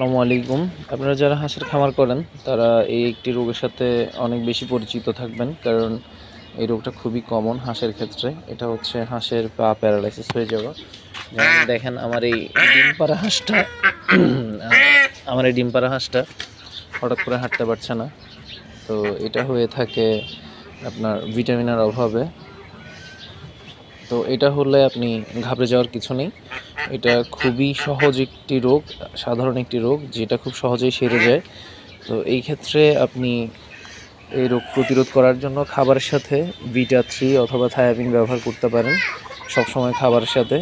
আসসালামু আলাইকুম। আপনারা যারা হাঁসের খামার করেন, তারা এই একটি রোগের সাথে অনেক বেশি পরিচিত থাকবেন, কারণ এই রোগটা খুবই কমন হাঁসের ক্ষেত্রে। এটা হচ্ছে হাঁসের পা প্যারালাইসিস হয়ে যাওয়া। দেখেন আমার এই ডিম পাড়া হাঁসটা, আমার এই ডিম পাড়া হাঁসটা হঠাৎ করে হাঁটতে পারছে না। তো এটা হয়ে থাকে আপনার ভিটামিনের অভাবে। তো এটা হলে আপনি ঘাবড়ে যাওয়ার কিছু নেই। এটা খুবই সহজ একটি রোগ, সাধারণ একটি রোগ, যেটা খুব সহজেই সেরে যায়। তো এই ক্ষেত্রে আপনি এই রোগ প্রতিরোধ করার জন্য খাবারের সাথে বিটা থ্রি অথবা থায়াবিন ব্যবহার করতে পারেন, সবসময় খাবারের সাথে।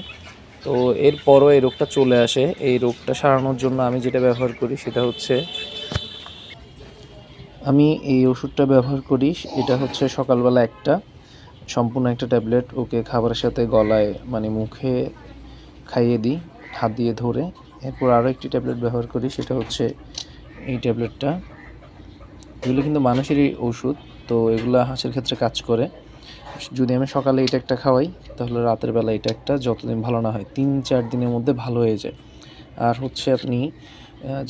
তো এরপরও এই রোগটা চলে আসে। এই রোগটা সারানোর জন্য আমি যেটা ব্যবহার করি সেটা হচ্ছে, আমি এই ওষুধটা ব্যবহার করি। এটা হচ্ছে সকালবেলা একটা। সম্পূর্ণ একটা ট্যাবলেট ওকে খাবারের সাথে গলায় মানে মুখে খাইয়ে দিই, হাত দিয়ে ধরে। এরপর আরও একটি ট্যাবলেট ব্যবহার করি, সেটা হচ্ছে এই ট্যাবলেটটা। এগুলো কিন্তু মানুষেরই ওষুধ, তো এগুলো হাঁসের ক্ষেত্রে কাজ করে। যদি আমি সকালে এটা একটা খাওয়াই, তাহলে রাতের বেলা এটা একটা যতদিন ভালো না হয়, তিন চার দিনের মধ্যে ভালো হয়ে যায়। আর হচ্ছে আপনি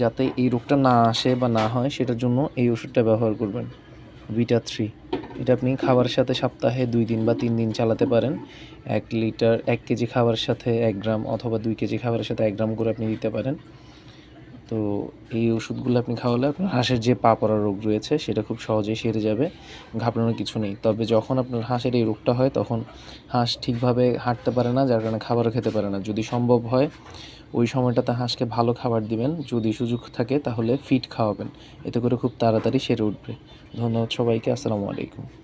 যাতে এই রোগটা না আসে বা না হয়, সেটার জন্য এই ওষুধটা ব্যবহার করবেন, ভিটা থ্রি। এটা আপনি খাবার সাথে সপ্তাহে দুই দিন বা তিন দিন চালাতে পারেন। এক লিটার, এক কেজি খাবার সাথে এক গ্রাম অথবা দুই কেজি খাবারের সাথে এক গ্রাম করে আপনি দিতে পারেন। তো এই ওষুধগুলো আপনি খাওয়ালে আপনার হাঁসের যে পা পড়া রোগ রয়েছে, সেটা খুব সহজেই সেরে যাবে, ঘাবড়ানোর কিছু নেই। তবে যখন আপনার হাঁসের এই রোগটা হয়, তখন হাঁস ঠিকভাবে হাঁটতে পারে না, যার কারণে খাবারও খেতে পারে না। যদি সম্ভব হয়, ওই সময়টাতে হাঁসকে ভালো খাবার দিবেন, যদি সুযোগ থাকে তাহলে ফিট খাওয়াবেন। এতে করে খুব তাড়াতাড়ি সেরে উঠবে। ধন্যবাদ সবাইকে, আসসালামু আলাইকুম।